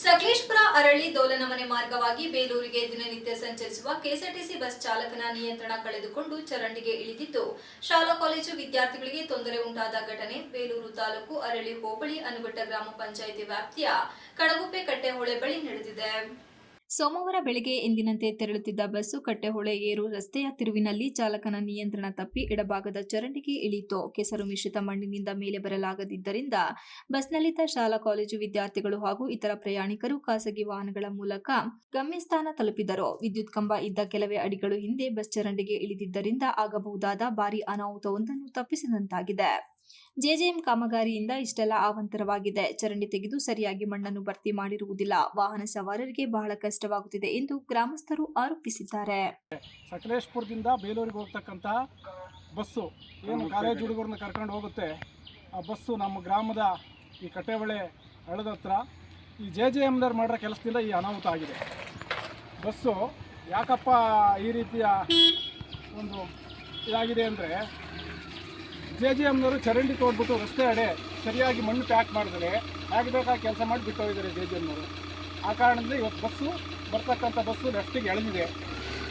ಸಕಲೇಶ್ಪುರ ಅರಳಿ ದೋಲನಮನೆ ಮಾರ್ಗವಾಗಿ ಬೇಲೂರಿಗೆ ದಿನನಿತ್ಯ ಸಂಚರಿಸುವ ಕೆಎಸ್ಆರ್ಟಿಸಿ ಬಸ್ ಚಾಲಕನ ನಿಯಂತ್ರಣ ಕಳೆದುಕೊಂಡು ಚರಂಡಿಗೆ ಇಳಿದಿದ್ದು, ಶಾಲಾ ಕಾಲೇಜು ವಿದ್ಯಾರ್ಥಿಗಳಿಗೆ ತೊಂದರೆ ಉಂಟಾದ ಘಟನೆ ಬೇಲೂರು ತಾಲೂಕು ಅರಳಿ ಹೋಬಳಿ ಅನುಬಟ್ಟ ಗ್ರಾಮ ಪಂಚಾಯಿತಿ ವ್ಯಾಪ್ತಿಯ ಕಡಗುಪ್ಪೆ ಕಟ್ಟೆಹೊಳೆ ಬಳಿ ನಡೆದಿದೆ. ಸೋಮವಾರ ಬೆಳಗ್ಗೆ ಎಂದಿನಂತೆ ತೆರಳುತ್ತಿದ್ದ ಬಸ್ಸು ಕಟ್ಟೆಹೊಳೆ ಏರು ರಸ್ತೆಯ ತಿರುವಿನಲ್ಲಿ ಚಾಲಕನ ನಿಯಂತ್ರಣ ತಪ್ಪಿ ಎಡಭಾಗದ ಚರಂಡಿಗೆ ಇಳಿಯಿತು. ಕೆಸರು ಮಿಶ್ರಿತ ಮಣ್ಣಿನಿಂದ ಮೇಲೆ ಬರಲಾಗದಿದ್ದರಿಂದ ಬಸ್ನಲ್ಲಿದ್ದ ಶಾಲಾ, ಕಾಲೇಜು ವಿದ್ಯಾರ್ಥಿಗಳು ಹಾಗೂ ಇತರ ಪ್ರಯಾಣಿಕರು ಖಾಸಗಿ ವಾಹನಗಳ ಮೂಲಕ ಗಮ್ಯಸ್ಥಾನ ತಲುಪಿದರು. ವಿದ್ಯುತ್ ಕಂಬ ಇದ್ದ ಕೆಲವೇ ಅಡಿಗಳು ಹಿಂದೆ ಬಸ್ ಚರಂಡಿಗೆ ಇಳಿದಿದ್ದರಿಂದ ಆಗಬಹುದಾದ ಭಾರಿ ಅನಾಹುತವೊಂದನ್ನು ತಪ್ಪಿಸಿದಂತಾಗಿದೆ. ಜೆಜೆಎಂ ಕಾಮಗಾರಿಯಿಂದ ಇಷ್ಟೆಲ್ಲ ಅವಾಂತರವಾಗಿದೆ ಚರಂಡಿ ತೆಗೆದು ಸರಿಯಾಗಿ ಮಣ್ಣನ್ನು ಭರ್ತಿ ಮಾಡಿರುವುದಿಲ್ಲ. ವಾಹನ ಸವಾರರಿಗೆ ಬಹಳ ಕಷ್ಟವಾಗುತ್ತಿದೆ ಎಂದು ಗ್ರಾಮಸ್ಥರು ಆರೋಪಿಸಿದ್ದಾರೆ. ಸಕಲೇಶ್ಪುರದಿಂದ ಬೇಲೂರಿಗೆ ಹೋಗ್ತಕ್ಕಂಥ ಬಸ್ಸು, ಏನು ಕಾಲೇಜ್ ಹುಡುಗರನ್ನ ಕರ್ಕೊಂಡು ಹೋಗುತ್ತೆ. ಆ ಬಸ್ಸು ನಮ್ಮ ಗ್ರಾಮದ ಈ ಕಟ್ಟೆಬಳೆ ಹಳ್ಳದ ಹತ್ರ ಈ ಜೆ ಜೆ ಎಮ್ದವ್ರು ಮಾಡಿರೋ ಕೆಲಸದಿಂದ ಈ ಅನಾಹುತ ಆಗಿದೆ. ಬಸ್ಸು ಯಾಕಪ್ಪ ಈ ರೀತಿಯ ಒಂದು ಇದಾಗಿದೆ ಅಂದರೆ ಜೆ ಜೆ ಎಮ್ನವರು ಚರಂಡಿ ತೋಡ್ಬಿಟ್ಟು ರಸ್ತೆ ಅಡೆ ಸರಿಯಾಗಿ ಮಣ್ಣು ಪ್ಯಾಕ್ ಮಾಡಿದರೆ ಹೇಗೆ ಬೇಕಾ ಕೆಲಸ ಮಾಡಿ ಬಿಟ್ಟು ಹೋಗಿದ್ದಾರೆ ಜೆ ಜೆ ಎಮ್ನವರು ಆ ಕಾರಣದಿಂದ ಇವತ್ತು ಬಸ್ಸು ಬರ್ತಕ್ಕಂಥ ಬಸ್ಸು ಲೆಫ್ಟಿಗೆ ಎಳೆದಿದೆ.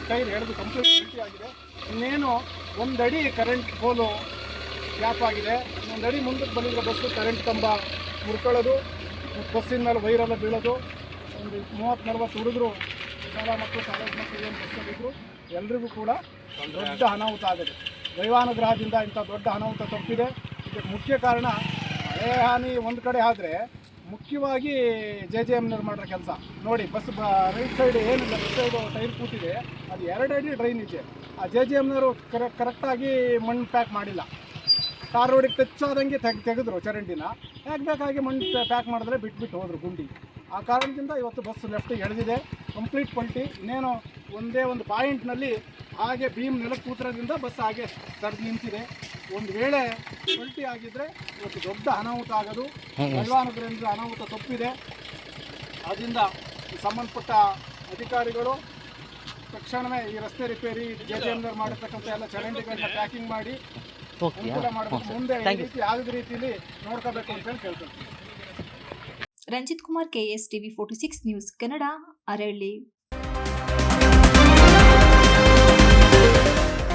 ಟೈರ್ ಎಳೆದು ಕಂಪ್ಲೀಟ್ ಗಟ್ಟಿ ಆಗಿದೆ. ಇನ್ನೇನು ಒಂದಡಿ ಕರೆಂಟ್ ಪೋಲು ಗ್ಯಾಪ್ ಆಗಿದೆ. ಒಂದಡಿ ಮುಂದಕ್ಕೆ ಬಂದಿರೋ ಬಸ್ಸು ಕರೆಂಟ್ ಕಂಬ ಮುರ್ಕೊಳ್ಳೋದು ಬಸ್ಸಿನ ಮೇಲೆ ವೈರೆಲ್ಲ ಬೀಳೋದು ಒಂದು ಮೂವತ್ತು ನಲ್ವತ್ತು ಹುಡುಗರು ಶಾಲಾ ಮಕ್ಕಳು ಕಾಲೇಜ್ ಮಕ್ಕಳು ಏನು ಬಸ್ಸಲ್ಲಿದ್ದರು ಎಲ್ರಿಗೂ ಕೂಡ ದೊಡ್ಡ ಅನಾಹುತ ಆಗಿದೆ. ದೈವಾನುಗ್ರಹದಿಂದ ಇಂಥ ದೊಡ್ಡ ಅನಾಹುತ ತಪ್ಪಿದೆ. ಇದಕ್ಕೆ ಮುಖ್ಯ ಕಾರಣ ಮಳೆ ಹಾನಿ ಒಂದು ಕಡೆ ಆದರೆ ಮುಖ್ಯವಾಗಿ ಜೆ ಜೆ ಎಮ್ನವ್ರು ಮಾಡಿರೋ ಕೆಲಸ. ನೋಡಿ, ಬಸ್ ರೈಟ್ ಸೈಡ್ ಏನಿಲ್ಲ ಲೆಫ್ಟ್ ಸೈಡು ಟೈರ್ ಕೂತಿದೆ. ಅದು ಎರಡು ಅಡಿ ಡ್ರೈನ್ ಇದೆ. ಆ ಜೆ ಜೆ ಎಮ್ನವರು ಕರೆ ಕರೆಕ್ಟಾಗಿ ಮಣ್ಣು ಪ್ಯಾಕ್ ಮಾಡಿಲ್ಲ. ಕಾರ್ ರೋಡಿಗೆ ಟಚ್ ಆದಂಗೆ ತೆಗ್, ತೆಗೆದ್ರು ಚರಂಡಿನ. ಪ್ಯಾಕ್ ಬೇಕಾಗಿ ಮಣ್ಣು ಪ್ಯಾಕ್ ಮಾಡಿದ್ರೆ ಬಿಟ್ಬಿಟ್ಟು ಹೋದರು ಗುಂಡಿ. ಆ ಕಾರಣದಿಂದ ಇವತ್ತು ಬಸ್ ಲೆಫ್ಟಿಗೆ ಎಳೆದಿದೆ. ಕಂಪ್ಲೀಟ್ ಪಲ್ಟಿ. ಇನ್ನೇನು ಒಂದೇ ಒಂದು ಪಾಯಿಂಟ್ನಲ್ಲಿ ಹಾಗೆ ಭೀಮ್ ನೆಲಕ್ಕೆ ಕೂತಿರೋದ್ರಿಂದ ಬಸ್ ಹಾಗೆ ತಡೆದು ನಿಂತಿದೆ. ಒಂದು ವೇಳೆ ಪಲ್ಟಿ ಆಗಿದ್ರೆ ಇವತ್ತು ದೊಡ್ಡ ಅನಾಹುತ ಆಗೋದು. ದೈವಾನುಗ್ರಹದಿಂದ ಅನಾಹುತ ತಪ್ಪಿದೆ. ಅದರಿಂದ ಈ ಸಂಬಂಧಪಟ್ಟ ಅಧಿಕಾರಿಗಳು ತಕ್ಷಣವೇ ಈ ರಸ್ತೆ ರಿಪೇರಿ ಜೆ ಜೆ ಮಾಡಿರ್ತಕ್ಕಂಥ ಎಲ್ಲ ಚರಂಡಿಗಳನ್ನ ಪ್ಯಾಕಿಂಗ್ ಮಾಡಿ ಅನುಕೂಲ ಮಾಡಬೇಕು. ಮುಂದೆ ಈ ರೀತಿ ಆಗದ ರೀತಿಯಲ್ಲಿ ನೋಡ್ಕೋಬೇಕು ಅಂತೇಳಿ ಕೇಳ್ತೀನಿ. Ranjith Kumar KS TV forty six news Kannada Aralli